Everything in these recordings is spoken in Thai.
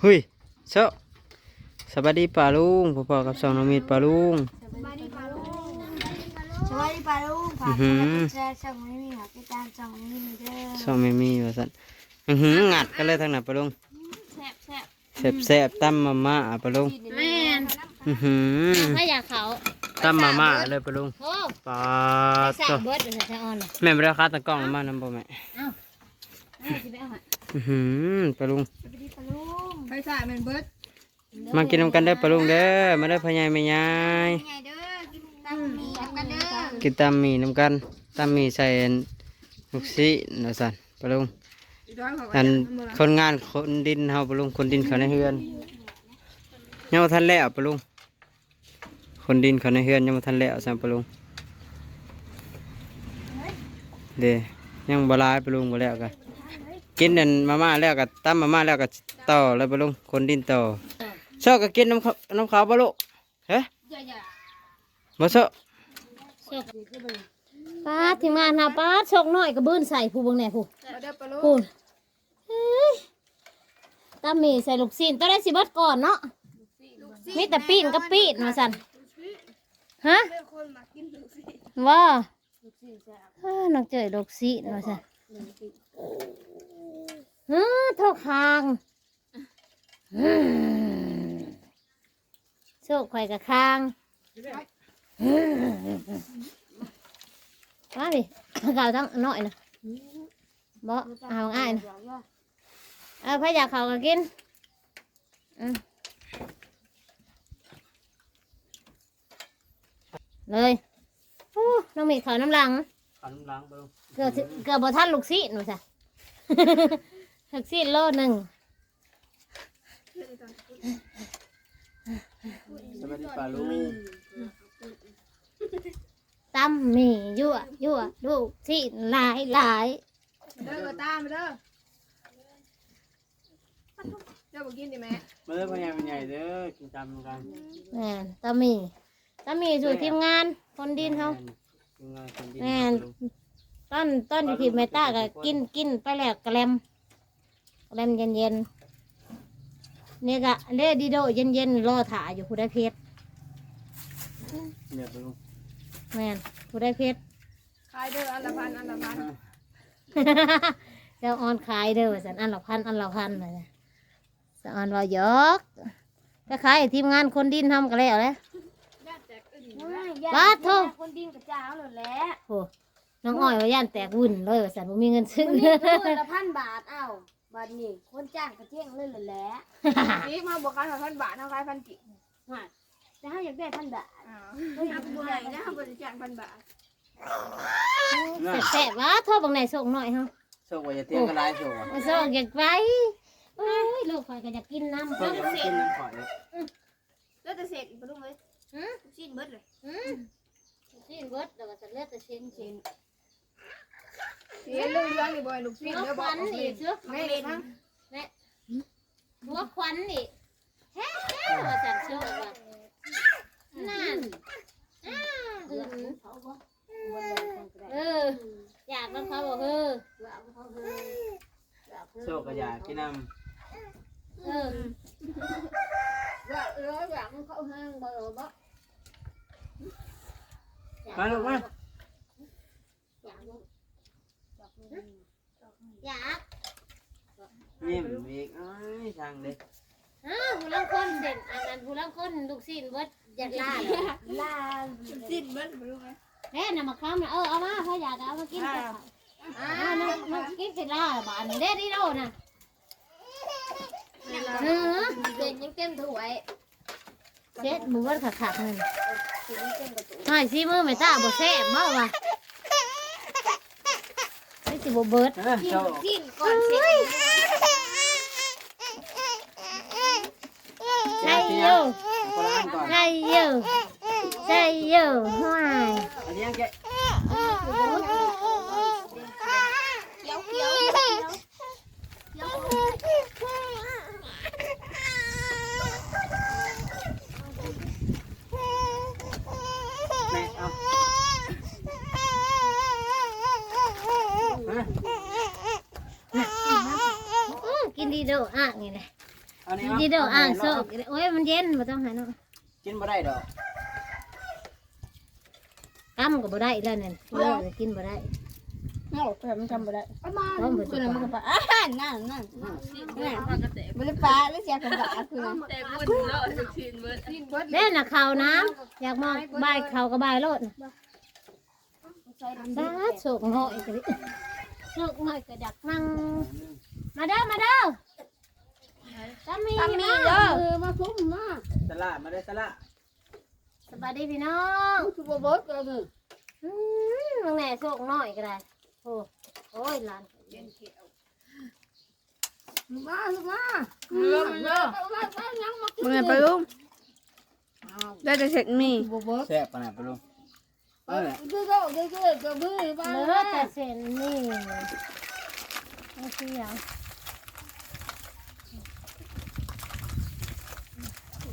เฮ้ยเช้าสวัสดีป่าลุงพ่อๆกับสองน้องมีดป่าลุง สวัสดีปาลุงสวัสดีปาลุงฝากอื้อกดหืไลอค์กดแชร์ช่องไม่มีหาติดตามช่องไม่มีเด้อสองไม่มีว่าสันอื้อหืองัดกันเลยทางนั้นป่าลุงแซ่บแซ่บแซ่บแซ่บๆตั้มมาม่าป่าลุงแม่นอื้อหือถ้าอยากเขาตั้มมาม่าเลยป่าลุงโอ้ปาใส่ตัวเบิร์ดเลยใส่ออนน่ะแม่ไม่ได้คาตะกล้องมาน้ำบ่แม่ เอาสิไปเอาให้ อื้อหือป่าลุงสวัสดีปาลุง ไปสายมันเบิดมากินน้ำกันเด้อป่าลุงเด้อมาได้อพ่อใหญ่แม่ยาย ไงเด้อ กินตำหมี่กันเด้อกินตามหมี่น้ำกันตามหมี่ใส่ลูกซีนะสันป่าลุงอีร้อยเขาก็อันจะทำบ่ล่ะคนงานคนดินเฮาปะลุงคนดินเขาในเฮือนยังบ่ทันแล้วปะลุงคนดินเขาในเฮือนยังบ่ทันแล้วซ้ํปะลุงเด้ยังบ่หลายปะลุงบ่แล้วกัน กินนั่นมาม่าแล้วก็ตำมาม่าแล้วก็ต่อแล้วปะลุงคนดินต่อชอบก็กินน้ำเขาน้ำขาวบ่ลูกเฮ้บ่ชอบป้าดทีมงานนะป้าดชกน้อยกระบื้นใส่ผู้เบงแหน่ผู้เอาเด้อปลาลูผู้กเฮ้ยตาหมีใส่ลูกซีนต้องได้สิเบิดก่อนเนาะมีแต่ปีนกับปีนมาสั่นฮะว่าเอ้อน้องเจยลูกซีนมาสั่น เฮ้อเท่าคางอืมโชคข่อยกับคางมาดิเก่าทั้งน้อยนะบ่เอาง่ายนะเออพะอยากเขาก็กินอืมเลยโอ้น้องมีเขาน้ำหลังขนมล้างปะลุงเกือบสิเกือบบ่ทันลูกซีหนูจ้ะ ลูกซีโลหนึ่งสวัสดีปลาลุงตำหมียั่วยั่วลูกซีหลายหลายเด้อกระตามมาเด้อเจ้าบอกกินดิแม่มาเด้อพ่อใหญ่แม่ใหญ่เด้อกินตามกันแม่นตำหมีตำหมีสู่ทีมงานคนดินเขากินง่ายคนดินแม่นต้นต้นอยู่ที่เมตาก็กินกินไปแล้วกระเลม กระเลมเย็นเย็นๆนี่ก็เล่ดีโดเย็นเย็นๆรอถ่ายอยู่ผู้ได้เพชรเดี๋ยวปะลุงแม่นผู้ได้เพชรขายเด้ออันละพันอันละพันเจ้าออนขายเด้อว่าสันอันละพันอันละพันเลยนะสะออนเรายอกก็ขายให้ทีมงานคนดินทำกันแล้วแหละบาทโทคนดินกับเจ้าหมดแล้วโอ้น้องอ้อยว่าย่านแตกวุ่นเลยว่าสันผมมีเงินซื้อคนนี้ก็มือละพันบาทเอ้า บาทนี้คนจ้างกระเจียงเลยแหละนี่มาบอกขายพันบาทเท่าขายพันกี่จะให้อยากได้พันบาทอ๋อเฮ้ยเอาไปบ่ได้นะเอาไปจ้างพันบาทแสบๆวะโทษบางไหนส่งหน่อยเฮะโชคว่าจะเตี้ยงก็ได้โชคว่ะมาส่งอยากไปโอ้ยลูกข่อยก็อยากกินน้ำเพิ่นจะมากินน้ำข่อยแล้วจะเสร็จอีกปลาลูกเลยหืมชิ้นเบิดเลยอืมชิ้นเบิดแล้วก็จะเลือดแต่ชิ้นชิ้นเสียเรื่องเรื่องนี่บ่อยลูกชิ้นเด้อคบอกนลูกอีชิ้กนเชื่อแม่เด็กนะหัวควันอีกแท้ๆว่าสันเชื่อว่านั่นอ้าอืมเอออยากน้ำเขาบอกเออโชคก็อยากกินน้ำเออว่าเอออยากมันเข้าห้างบ่บ่มาลูกมา อยากยิ้มอีกเอ้ยช่างเด็กอ้าวผู้ลังคนเด่นอันนั้นผู้ลังคนลูกศิษย์เบิดอยากล่าเลยลาชิ้นเบิดปลาลูกเลยแม่น่ะมาค้ำนะเออเอามาพ่ออยากเอามากินกับเขาอ่าน้องน้องกินเสร็จแล้วบ้านเด็ดดีโดน่ะเออเด่นยังเต็มถ้วยเช็ดมือวัดขักขักนั่นหายซีมือไม่ตาบ่แซ่บมากว่ะไม่ สิบ่เบิดเออโชคกินก่อนเสร็จใช่อยู่คนละอันก่อนใช่อยู่ใช่อยู่ห่วย อันนี้ยังแกะ เคี้ยวเคี้ยวเคี้ยว แม่เอาฮะ อื้อกิน ดีโดอะนี่แหละอันนี้ดีเด้ออ่างโซกโอ้ยมันเย็นบ่ต้องหาเนาะกินบ่ได้ดอกกำก็บ่ได้แล้วนั่นเลิกกินบ่ได้หมดแต่มันทำไปได้เอามาพร้อมบ่คืสิอมันก็ปะอ่านั่นนั่นนั่นมันเลยปลาแล้วเสียกันบาคือแต่พูดแล้วจะชินเบิดเด้น่ะข้าวน้ำอยากมองบายข้าวก็บายโลดน่ะสาธุโศกน้อยก็ดิโศกน้อยก็อยากนั่ง มาเด้อมาเด้อตามีทำมีมาเด้อ เออมาคุ้มมาตลาดมาได้ตลาดสบายดีพี่น้องคือบ่เบิดเลยอืมน้องแหน่โศกน้อยก็ได้โอ้โอ้ยหลานมามาเรือมันเยอะมึงไปลุงได้แต่เสร็จมีบ่เบิดแซ่บขนาดปะลุงเออคือก็คือก็ก็มือมาเหลือแต่เส้นนี่ไม่เสียง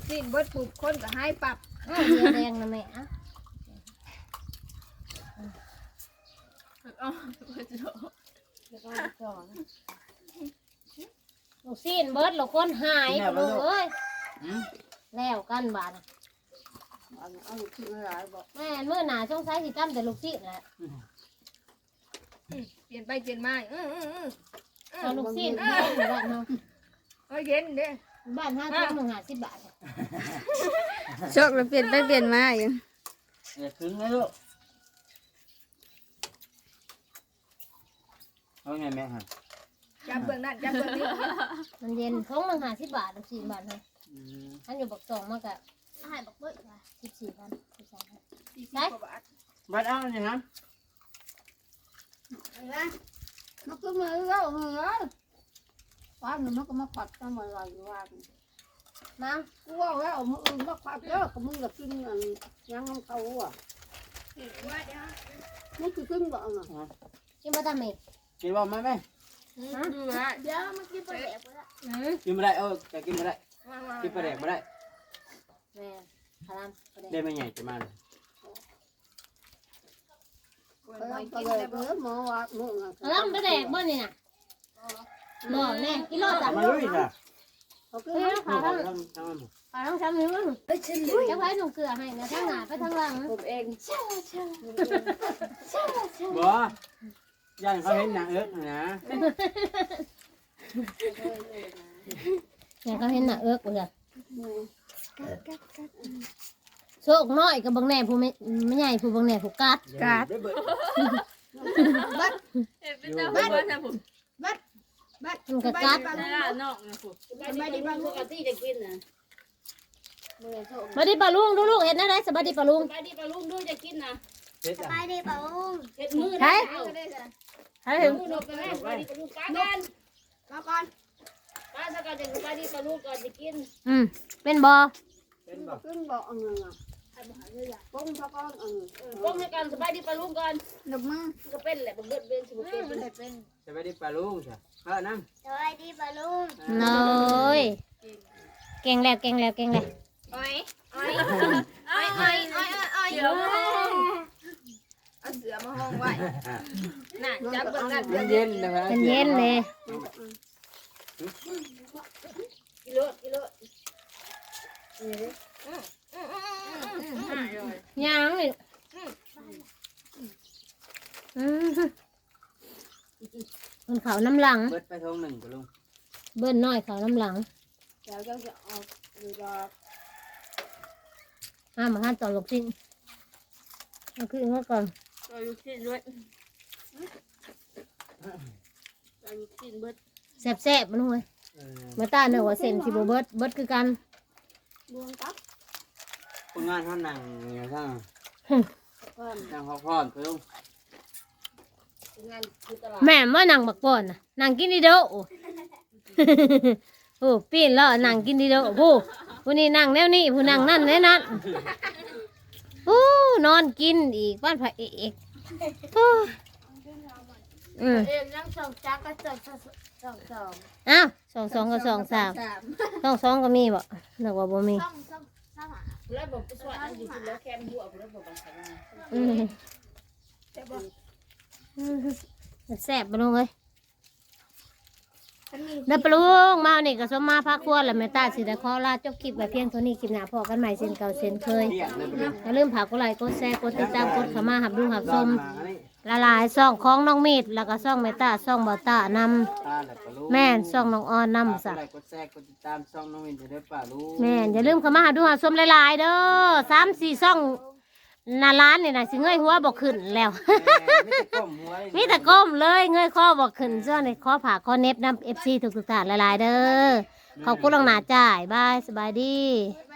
สิ้นเบิดปุบคนก็ให้ปรับอ้าวเรือแดงนะแม่อะอ๋อเบิดโจลูกซีนเบิดลูกคนหายปะลูกเอ้ยอืมแล้วกันบาดเอาลูกชิ้นหลายบอกแม่เมื่อหนาช่องซ้ายสิจำแต่ลูกซีนแหละเปลี่ยนไปเปลี่ยนมาอืออืออือเอาลูกซีนเย็นบ้านเนาะ เอ้ยเย็นเด้ บ้านห้าทุ่มหนึ่งหาสิบบาทโชคแล้วเปลี่ยนไปเปลี่ยนมาอยู่อย่าถึงนะลูกเอาไงแม่ฮะจับเบื้องนั้นจับเบื้องนี้มันเย็นท้องหนึ่งหาสิบบาทลูกซีนบาทเนาะอืมอันอยู่บักสองมากะให้บักเบิ้ลสิบสี่พันสิบสามพันได้บัดเอาเนี่ยฮะมันก็มือเรามือเรา ว่ามันมันก็มาปัดตั้งมาลอยว่ามากูว่าแล้วมืออื่นมาปัดเยอะก็มึงจะกินอันยังของเขาอะมันคือขึ้นบ่เนาะกินมาทำไมกินบ่ไหมแม่ดูนะเดี๋ยวมันกินปลาแดกไปละอืมกินบ่ได้เออแต่กินบ่ได้กินปลาแดกบ่ได้แม่พารามประเด็นได้ไม่ใหญ่จะมาเลยก็เลยเออหมอว่ามึงอะพารามประเด็นบ่นี่น่ะ บอกแน่กิโลสามมาโลลุยจ้ะเขาคือเฮ้ยทำพารามทำทำพารามช้ำนิ้วมึงจะไปส่งเกลือให้นะทั้งหน้าไปทั้งหลังผมเองบ่ย่านเขาเห็นหนังเอิ๊กนะเนี่ยเขาเห็นหน้าเอิกเลยโชคน้อยกับบางแหน่ผู้ไม่ไม่ใหญ่ผู้บางแหน่ผู้กัดกาดเบิดเอ็เป็นเจ้า บ้านนะผมมันก็กัดได้ละนอกนะผมไม่ได้บ้างปกติจะกินนะมาดิปลาลุงดูลูกเห็นได้สบายดีปลาลุง ไปดิปลาลุงด้วยจะกินนะเฮ็ดไปอะดิเปล่าลุงเห็ดมือใช่ใช่ถึงมือนกกันแม่ไปดิปลาลุงป้ากันมาก่อนป้าสกัดจะไปดิปลาลุงก่อนจะกินอืมเป็นบอเป็นบ่ขึ้นบ่อันนึงอะป้องเขาก่อนอันก้มให้กันสบายดิปลาลุงก่อนดอกมือก็เป็นแหละมันเบิดเบี้ยสิบเป็น เป็น จะไปได้ปลาลุงจ้ะเออน้ำสวัสดีเปล่าลุงน้อยเก่งแล้วเก่งแล้วเก่งแล้วอ้อยอ้อยอ้อยอ้อยอ้อยอ้อยเดี๋ยวเอาเสือมาห้องไว้น่ะจับเบิ่งกันมันเย็นนะครับเป็นเย็นเลยกิโลกิโลยังนี่อืม มันเขาน้ำหลัง เบิดไปทงหนึ่งปลาลุงเบิ้ลน้อยเขาน้ำหลังเดี๋ยวจะเอาดูดอกห้ามมาห้ามต่อลูกชิ้นเอาขึ้นมาก่อนเอาลูกชิ้นด้วยเอาลูกชิ้นเบิดแซ่บๆมันเลยเออมาตาเนื้อว่าเส้นสิบเบิดเบิดคือกันบวงกับคนงานเขานั่งอย่างทั้งเพิ่มนั่งพักผ่อนปลาลุง งานคือตลาดแม่มานั่งบักป่อนน่ะนั่งกินดีเด้อโอ้ โอ้ปีนแล้วนั่งกินดีเด้อผู้ผู้นี้นั่งแนวนี้ผู้นั่งนั่นแนวนั้นโอ้นอนกินอีกบ้านพระเอกโอ้อืมเอ็มนั่งสองจักก็สองสองสองอ้าวสองสองกับสองสามสองสองก็มีบ่นึกว่าบ่มีสองสองสามหาแล้วบอกไปสวัสดีอยู่แล้วแค่บัวแล้วบอกไปใส่งานอืมอืม แซ่บบ่ลงเลยเด้อปลุงมานี่ก็สมมาพักครัวแล้วแม่ตาสิได้ขอลาจบคลิปไว้เพียงเท่านี้คลิปหน้าพอกันใหม่เช่นเก่าเช่นเคยเที่ยงเลยปลุงอย่าลืมฝากกดไลค์กดแชร์กดติดตามกดเข้ามาหับดูหับชมมาอันนี้ละลายซ่องของน้องมีดแล้วก็ซ่องแม่ตาซ่องบ่าวตานตาแหละปลุงำแม่นซ่องน้องออนนำกซะดไลค์กดแชร์กดติดตามช่องน้องวินเด้อป่าลุงแม่นอย่าลืมเข้ามาหาดูหาชมหลายๆเด้อสามสี่ซ่อง หนาร้านนี่นะสิเงยหัวบอกขึ้นแล้วแม่ไม่ได้ก้มหัวเลยมีแต่ก้มเลยเงยคอบอกขึ้นเจ้าในคอผ่าคอเน็บน้ำเอฟซีทุกๆท่านหลายๆเด้อขอบคุณลังหนาจ่ายบายสบายดีไป